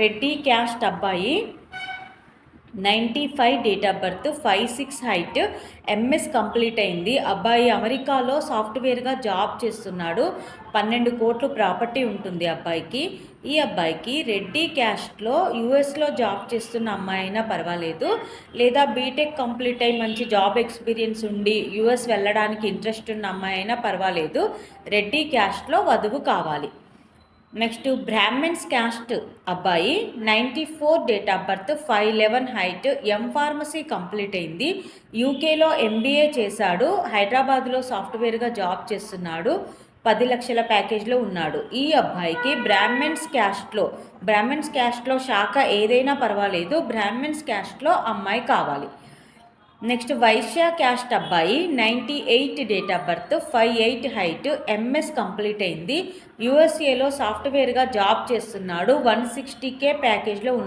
Reddy caste అబ్బాయి. Ninety five date of birth five six height. MS complete అయింది. అబ్బాయి అమెరికాలో సాఫ్ట్వేర్గా జాబ్ చేస్తున్నాడు. పన్నెండు కోట్లు ప్రాపర్టీ ఉంటుంది అబ్బాయికి. ఈ అబ్బాయికి రెడ్డి క్యాస్ట్లో యూఎస్లో జాబ్ చేస్తున్న అమ్మాయి అయినా పర్వాలేదు. లేదా బీటెక్ కంప్లీట్ అయి మంచి జాబ్ ఎక్స్పీరియన్స్ ఉండి యూఎస్ వెళ్ళడానికి ఇంట్రెస్ట్ ఉన్న అమ్మాయి అయినా పర్వాలేదు. రెడ్డి క్యాస్ట్లో వధువు కావాలి. నెక్స్ట్ బ్రాహ్మణ్స్ క్యాస్ట్ అబ్బాయి ninety four date of birth five eleven height M pharmacy complete అయింది. యూకేలో ఎంబీఏ చేశాడు. హైదరాబాద్లో సాఫ్ట్వేర్గా జాబ్ చేస్తున్నాడు. పది లక్షల ప్యాకేజ్లో ఉన్నాడు. ఈ అబ్బాయికి బ్రాహ్మణ్స్ క్యాస్ట్లో బ్రాహ్మణ్స్ క్యాస్ట్లో శాఖ ఏదైనా పర్వాలేదు. బ్రాహ్మణ్స్ క్యాస్ట్లో అమ్మాయి కావాలి. నెక్స్ట్ వైశ్య క్యాస్ట్ అబ్బాయి ninety eight date of birth five eight height MS complete అయింది. యూఎస్ఏలో సాఫ్ట్వేర్గా జాబ్ చేస్తున్నాడు. వన్ సిక్స్టీ కే ప్యాకేజ్లో ఉన్నాడు